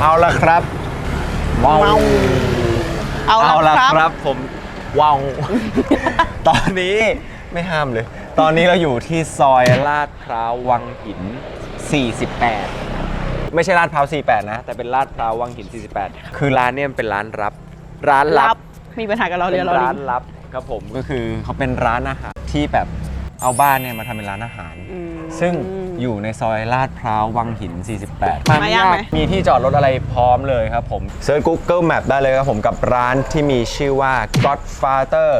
เอาละครับว้าวเอาเอาละละครับครับผมว้าว ตอนนี้ไม่ห้ามเลย ตอนนี้เราอยู่ที่ซอยลาดพร้าววังหิน 48 ไม่ใช่ลาดพร้าว 48 นะ แต่เป็นลาดพร้าววังหิน 48 คือร้านเนี่ยมันเป็นร้านรับ ร้านลัรับบ มีปัญหากับเราเรีเป็ยนนเราร้านลับครับผมก็คือเขาเป็นร้านอาหารที่แบบ เอาบ้านเนี่ยมาทำเป็นร้านอาหาร อืม ซึ่งอยู่ในซอยลาดพร้าววังหิน 48มายากไหม มีที่จอดรถอะไรพร้อมเลยครับผมเซิร์ช Google Map ได้เลยครับผมกับร้านที่มีชื่อว่า Godfather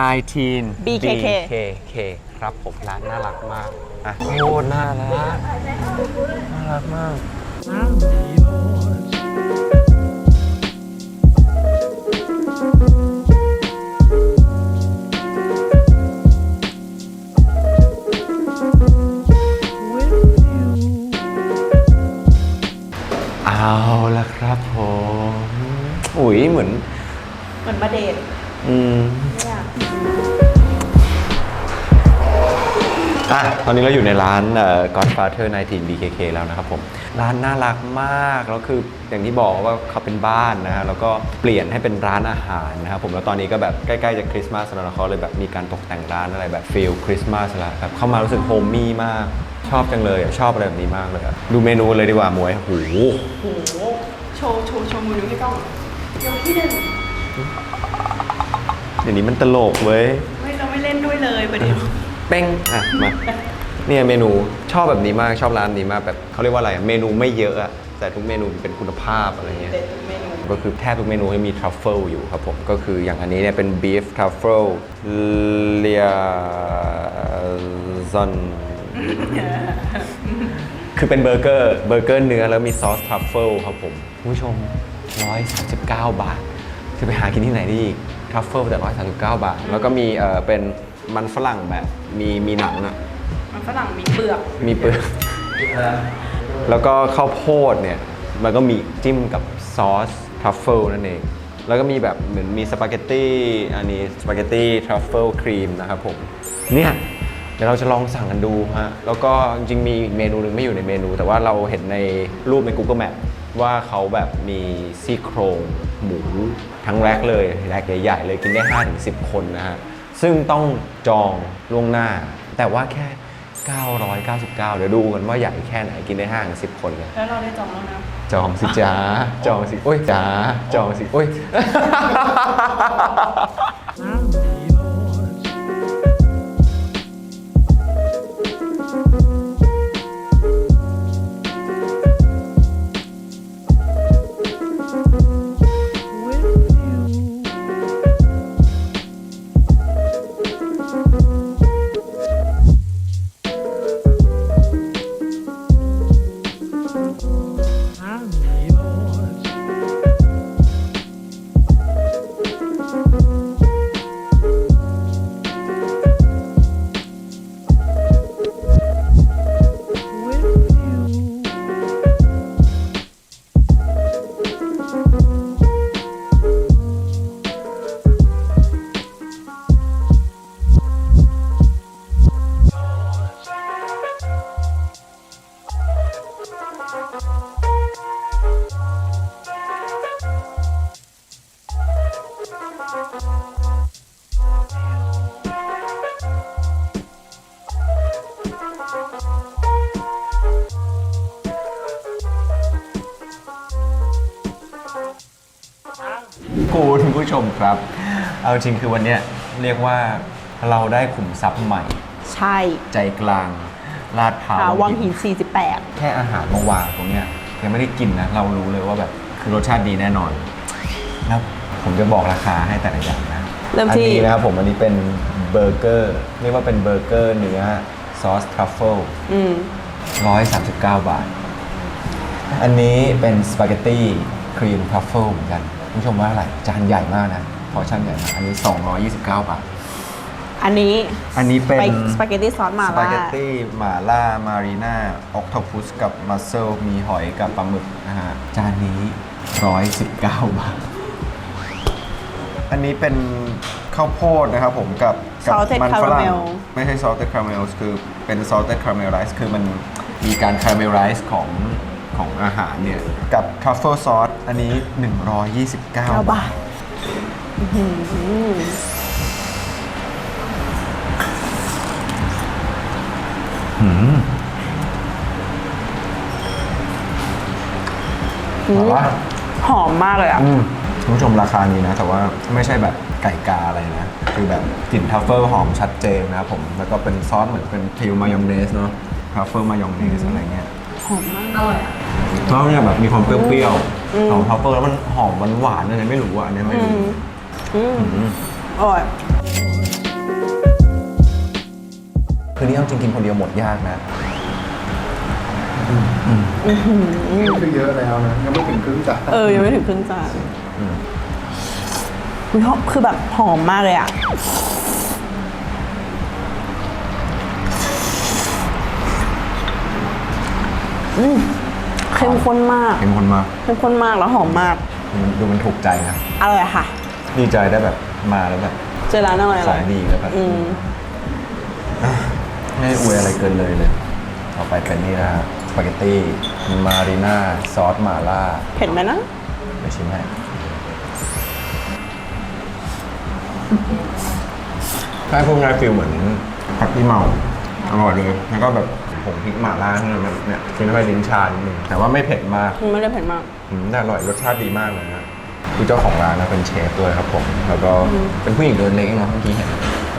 19 BKK BKK ครับผมร้านน่ารักมากอะโคตรน่ารัก น่ารักมากเอะตอนนี้เราอยู่ในร้าน Godfather 19 BKK แล้วนะครับผม ร้านน่ารักมาก แล้วคืออย่างที่บอกว่าเขาเป็นบ้านนะฮะแล้วก็เปลี่ยนให้เป็นร้านอาหารนะครับผมแล้วตอนนี้ก็แบบใกล้ๆจะคริสต์มาสแล้วเขาเลยแบบมีการตกแต่งร้านอะไรแบบฟีลคริสต์มาสแล้วครับเข้ามารู้สึกโฮมมี่มากชอบจังเลยอะชอบอะไรแบบนี้มากเลยอะดูเมนูเลยดีกว่าหมวยโหโอ้โหโชว์โชว์โชว์เมนิ้วให้กล้องยกที่หนึ่ง เดี๋ยวนี้มันตลกเว้ย ไม่เราไม่เล่นด้วยเลยประเดี๋ยวเป้งอะมาเนี่ยเมนูชอบแบบนี้มากชอบร้านนี้มากแบบเขาเรียกว่าอะไรอะเมนูไม่เยอะอะแต่ทุกเมนูเป็นคุณภาพอะไรเงี้ยเด็ดทุกเมนูก็คือแทบทุกเมนูให้มีทรัฟเฟิลอยู่ครับผม ก็คืออย่างอันนี้เนี่ยเป็นบีฟทรัฟเฟิลเลียซอนคือเป็นเบอร์เกอร์เบอร์เกอร์เนื้อแล้วมีซอสทรัฟเฟิลครับผมคุณผู้ชม 139 บาท จะไปหากินที่ไหนได้อีก ทรัฟเฟิลแต่139 บาท แล้วก็มีเออเป็นมันฝรั่งแบบมีมีหนังอะมันฝรั่งมีเปลือก มีเปลือกแล้วก็ข้าวโพดเนี่ย มันก็มีจิ้มกับซอสทรัฟเฟิลนั่นเอง แล้วก็มีแบบเหมือนมีสปาเกตตี้อันนี้สปาเกตตี้ทรัฟเฟิลครีมนะครับผม เนี่ยเดี๋ยวเราจะลองสั่งกันดูฮะ แล้วก็จริงๆมีอีกเมนูหนึ่งไม่อยู่ในเมนู แต่ว่าเราเห็นในรูปใน Google Map ว่าเขาแบบมีซี่โครงหมู ทั้งแร็กเลยแร็กใหญ่ๆเลยกินได้ 5-10 คนนะฮะซึ่งต้องจองล่วงหน้า แต่ว่าแค่ 999 เดี๋ยวดูกันว่าใหญ่แค่ไหนกินได้5ถึง10 คนเลยแล้วเราได้จองแล้วนะ จองสิจ้าจองสิโอ้ยจ้าจองสิโอ้ย คุณผู้ชมครับ เอาจริงคือวันเนี้ยเรียกว่าเราได้ขุมทรัพย์ใหม่ ใช่ใจกลางลาดพร้าวอ่าวังหิน 48 แค่อาหารมาวางตรงเนี้ยยังไม่ได้กินนะ เรารู้เลยว่าแบบคือรสชาติดีแน่นอน แล้ว ผมจะบอกราคาให้แต่ละอย่างนะเริ่มอัที่นี้นะครับผมอันนี้เป็นเบอร์เกอร์เรียกว่าเป็นเบอร์เกอร์เนื้อซอสทรัฟเฟิล อืม 139 บาท อันนี้เป็นสปาเกตตี้ครีมทรัฟเฟิลเหมือนกันคุณผู้ชมว่าอะไรจานใหญ่มากนะพอชั่นใหญ่มากอันนี้ 229 บาท อันนี้อันนี้เป็นสปาเกตตี้ซอสมาสปาล่าเกตตี้หม่าล่า มารีน่าออกโทพุสกับมัสเซลมีหอยกับปลาหมึกนะฮะ จานนี้ 119 บาท อันนี้เป็นข้าวโพดนะครับผมกับกั Salted มัฝรั่ง caramel ไม่ใช่ salted caramel คือเป็น salted caramel rice คือมันมีการ caramelize ของของอาหารเนี่ย กับทรัฟเฟิลซอสอันนี้ 129เก้าบาทอื้อหือหืมแต่ว่าหอมมากเลยอะ อืม คุณผู้ชมราคานี้นะ แต่ว่าไม่ใช่แบบไก่กาอะไรนะ คือแบบกลิ่นทรัฟเฟิลหอมชัดเจนนะครับผม แล้วก็เป็นซอสเหมือนเป็นทิวมายองเนสเนาะทรัฟเฟิลมายองเนสอะไรเงี้ยหอมมากอร่อยอะแล้วเนี่ยแบบมีความเปรี้ยวๆของทรัฟเฟิลแล้วมันหอมหวานๆอะไรไม่รู้อะอันเนี้ยไม่รู้อืมอืมอร่อย คือนี่เอาจริงกินคนเดียวหมดยากนะ คือเยอะแล้วนะยังไม่ถึงครึ่งจานเออ ยังไม่ถึงครึ่งจานอื มอุ๊ยหอมคือแบบหอมมากเลยอะอืมเข้มข้นมากเป็นคนมาเข้มข้นมากแล้วหอมมากมันดูมันถูกใจนะอร่อยค่ะ ดีใจได้แบบมาแล้วแบบเจอร้านอร่อยอขร่ออยงดีแล้วแบบอืมไม่ได้อวยอะไรเกินเลยเลย ต่อไปเป็นนี่นะฮะสปาเกตตี้มารีน่าซอสมาล่า เผ็ดไหมนะไปชิมให้ ใช่พวกนายฟิลเหมือนผักที่เมาอร่อยเลย แล้วก็แบบผงพริกหม่าล่าที่มันเนี่ยกินเข้าไปลิ้นชานิดนึงแต่ว่าไม่เผ็ดมากไม่ได้เผ็ดมากอืมแต่อร่อยรสชาติดีมากเลยนะคือเจ้าของร้านนะเป็นเชฟด้วยครับผม แล้วก็เป็นผู้หญิงเดินเล็กเนาะเมื่อกี้เห็น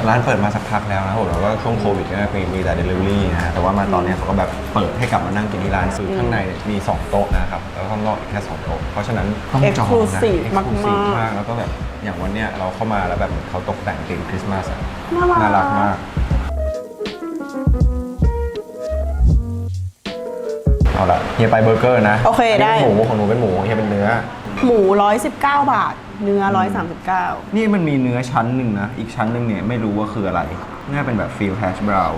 ร้านเปิดมาสักพักแล้วนะผมแล้วก็ช่วงโควิดก็มีมีแต่เดลิเวอรี่นะฮะแต่ว่ามาตอนเนี้ยเขาก็แบบเปิดให้กลับมานั่งกินที่ร้านคือข้างในเนี่ยมี 2 โต๊ะนะครับ แล้วข้างนอกอีกแค่ 2 โต๊ะ เพราะฉะนั้นต้องจองนะ Exclusive มากๆ Exclusive มาก แล้วก็แบบ อย่างวันเนี้ยเราเข้ามาแล้วแบบเขาตกแต่งเก่งคริสต์มาสอะน่ารักน่ารักมาก เอาละเฮียไปเบอร์เกอร์นะโอเคนนี้ได้เป็นหมูของหนูเป็นหมูเฮียเป็นเนื้อ หมู 119 บาท เนื้อ 139 นี่มันมีเนื้อชั้นหนึ่งนะ อีกชั้นหนึ่งเนี่ยไม่รู้ว่าคืออะไร น่าเป็นแบบฟิลแฮชบราว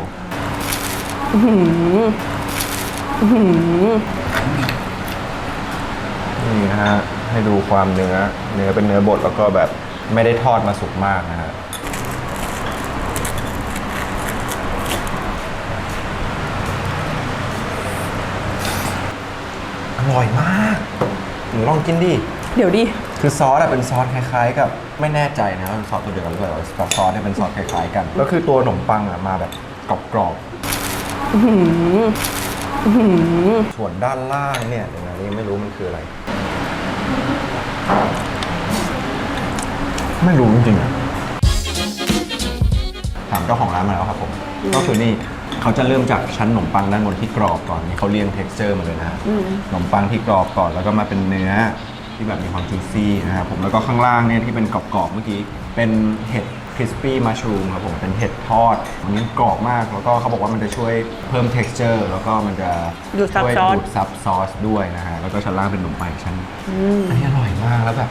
นี่นะฮะ ให้ดูความเนื้อ เนื้อเป็นเนื้อบดแล้วก็แบบไม่ได้ทอดมาสุกมากนะฮะอร่อยมากหนูลองกินดิ เดี๋ยวดิ คือซอสอะเป็นซอสคล้ายๆ กับไม่แน่ใจนะว่าเป็นซอสตัวเดียวกันหรือเปล่าแต่ซอสเนี่ยเป็นซอสคล้ายๆกันก็คือตัวขนมปังอะมาแบบกรอบๆส่วนด้านล่างเนี่ยเดี๋ยวนะนี่ไม่รู้มันคืออะไร ไม่รู้จริงๆอะถามเจ้าของร้านมาแล้วครับผม ก็คือนี่เขาจะเริ่มจากชั้นขนมปังด้านบนที่กรอบก่อนนี่เขาเรียง t e x t อร์มาเลยนะขนมปังที่กรอบก่อนแล้วก็มาเป็นเนื้อที่แบบมีความจูซี่นะครับผมแล้วก็ข้างล่างเนี่ยที่เป็นกรอบๆเมื่อกี้เป็นเห็ด คริสปี้มัชรูมครับผมเป็นเห็ดทอดอันนี้กรอบมาก แล้วก็เขาบอกว่ามันจะช่วยเพิ่ม t e x t อร์ แล้วก็มันจะดูดซับช่วยซอส ดูดซับซอสด้วยนะฮะแล้วก็ชั้นล่างเป็นขนมปังอีกชั้นอันนี้อร่อยมากแล้วแบบ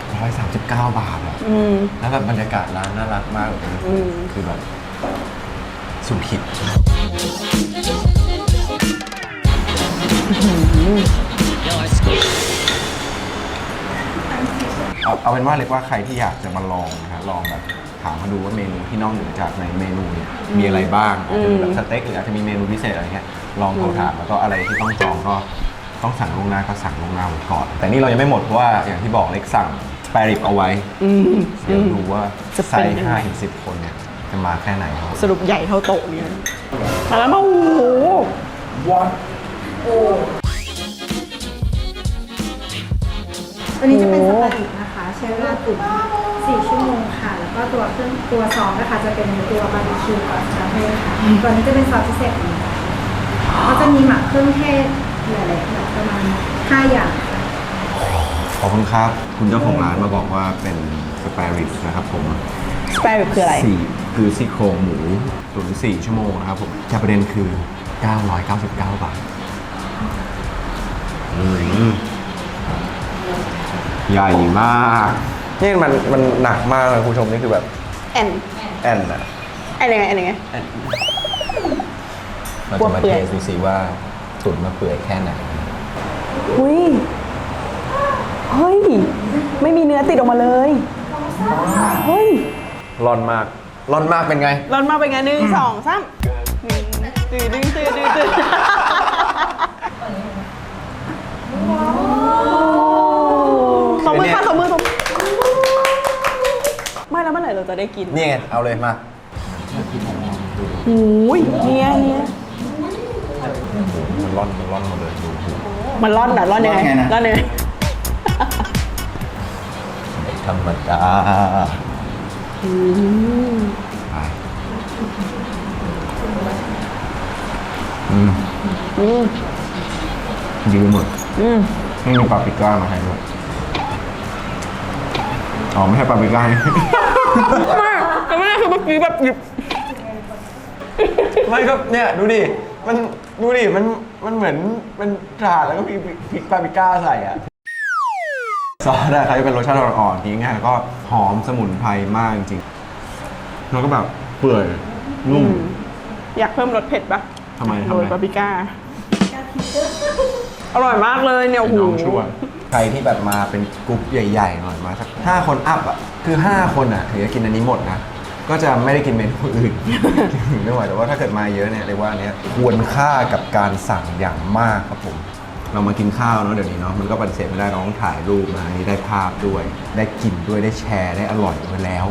139 บาทอะอืม แล้วแบบบรรยากาศร้านน่ารักมากเลยนะอืม คือแบบสุดหิตเอาเอาเป็นว่าเรียกว่าใครที่อยากจะมาลองนะฮะลองแบบ ถามมาดูว่าเมนูที่นอกเหนือจากในเมนูเนี่ยมีอะไรบ้างอาจจะมีแบบสเต็กหรืออาจจะมีเมนูพิเศษอะไรเงี้ยลองโทรถามแล้วก็อะไรที่ต้องจองก็ต้องสั่งล่วงหน้าก็สั่งล่วงหน้าไว้ก่อน แต่นี่เรายังไม่หมดเพราะว่าอย่างที่บอกเล็กสั่งสปาริบเอาไว้อืมเดี๋ยวดูว่าจะไซเป็นส์ยังไงห้าถึงสิบคนเนี่ยจะมาแค่ไหนครับสรุปใหญ่เท่าโต๊ะเนี่ยมาแล้วมาโอ้โหตัวนี้จะเป็นสปาเกตนะคะ ใช้เวลาตุ๋น4ชั่วโมงค่ะแล้ว ก็ตัวเครื่องตัวซอสนะคะจะเป็นตัวบาร์บีคิวกับซอสเทศค่ะตัวนี้จะเป็นซอสพิเศษของเราก็จะมีหมักเครื่องเทศหลายๆแบบประมาณ5อย่างค่ะขอบคุณครับ คุณเจ้าของร้านมาบอกว่าเป็นสปาริสนะครับผมสปาริบคืออะไรสี่คือซี่โครงหมูตุ๋นสี่ชั่วโมงนะครับผมแต่ประเด็นคือ 999 บาทอืมใหญ่มาก นี่มันมันหนักมากเลยคุณผู้ชมนี่คือแบบแอนแอนอะแอนยังไงแอนยังไง เรากลัจะวมาเปื่เทอยสดูสิว่าตุ๋นมาเปื่อยแค่ไหนหุยเฮ้ย ไม่มีเนื้อติดออกมาเลย เฮ้ย ร้อนมากร้อนมากเป็นไง ร้อนมากเป็นไงหนึ่งสองสามตื่นตื่นตื่นตื่นตื่น จะได้กินนี่ไงเอาเลยมาหูยเนี่ยเนี่ยมันร่อนมันร่อนหมดเลยดูหูมันร่อนเหรอร่อนยังไงร่อนไงนะร่อนยังไงไม่ธรรมดาไปอืมอืมดีหมดอืมไม่มีปาปริก้ามาให้ด้วยอ๋อไม่ใช่ปาปริก้า ไม่แต่ไม่ได้คือเมื่อกี้แบบหยิบไม่ก็เนี่ยดูดิ มันดูดิ มันมันเหมือนมันตราดแล้วก็พริกพริกปาปริก้าใส่อะซอสอะเขาจะเป็นรสชาติอ่อนๆง่ายๆแล้วก็หอมสมุนไพรมากจริงๆแล้วก็แบบเปื่อยนุ่ม อยากเพิ่มรสเผ็ดปะทำไมทำไม โรยปาปริก้า อร่อยมากเลยเนี่ยโอ้เป็นโหน้องชั่วใค รที่แบบมาเป็นกรุ๊ปใหญ่ๆหน่อยมาสักห้าคนอัพอะคือห้าคนอะถึงจะกินอันนี้หมดนะก็จะไม่ได้กินเมนูอื่น ไม่ไหวแต่ว่าถ้าเกิดมาเยอะเนี่ยเรียกว่าอันเนี้ยควรค่ากับการสั่งอย่างมากครับผม เรามากินข้าวเนาะเดี๋ยวนี้เนาะมันก็ปฏิเสธไม่ได้เราต้องถ่ายรูปนะอันนี้ได้ภาพด้วย ได้กินด้วยได้แชร์ได้อร่อยไปแล้ว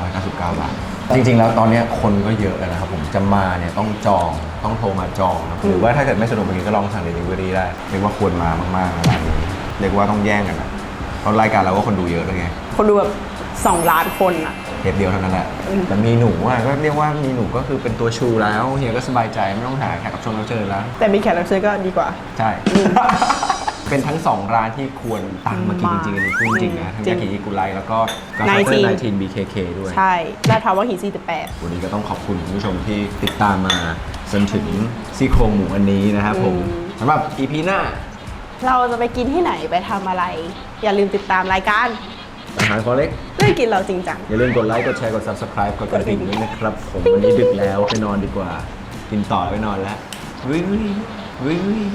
999 บาท จริงๆ แล้วตอนเนี้ยคนก็เยอะแล้วนะครับผมจะมาเนี่ยต้องจองต้องโทรมาจองนะหรือว่าถ้าเกิดไม่สะดวกแบบนี้ก็ลองสั่งเดลิเวอรี่ได้เรียกว่าควรมามากๆนะร้านนี้ เรียกว่าต้องแย่งกันนะเพราะรายการเราก็คนดูเยอะด้วยไงคนดูแบบสองล้านคนอะเทปเดียวเท่านั้นแหละแต่มีหนูอะก็เรียกว่ามีหนูก็คือเป็นตัวชูแล้วเฮียก็สบายใจไม่ต้องหาแขกรับเชมรับเชิญแล้ว แต่มีแขกรับเชิญก็ดีกว่า ใช่ เป็นทั้งสองร้านที่ควรตามมากินจริงๆอันนี้พูดจริงนะ ทั้งจริงยากิอิกุไรแล้วก็กาไนแฟทีนไนทีน BKK ด้วย ใช่ลาดพร้าวว่าหิน48 วันนี้ก็ต้องขอบคุณคุณผู้ชมที่ติดตามมาจนถึงซี่โครงหมูอันนี้นะครับผมอืมสำหรับ EP หน้า เราจะไปกินที่ไหนไปทำอะไร อย่าลืมติดตามรายการอาหารคอเล็กเรื่องกินเราจริงจัง อย่าลืมกดไลค์กดแชร์กด Subscribe กดกระดิ่งด้วยนะครับผมวันนี้ดึกแล้วไปนอนดีกว่ากินต่อไปนอนแล้ววิววิววิว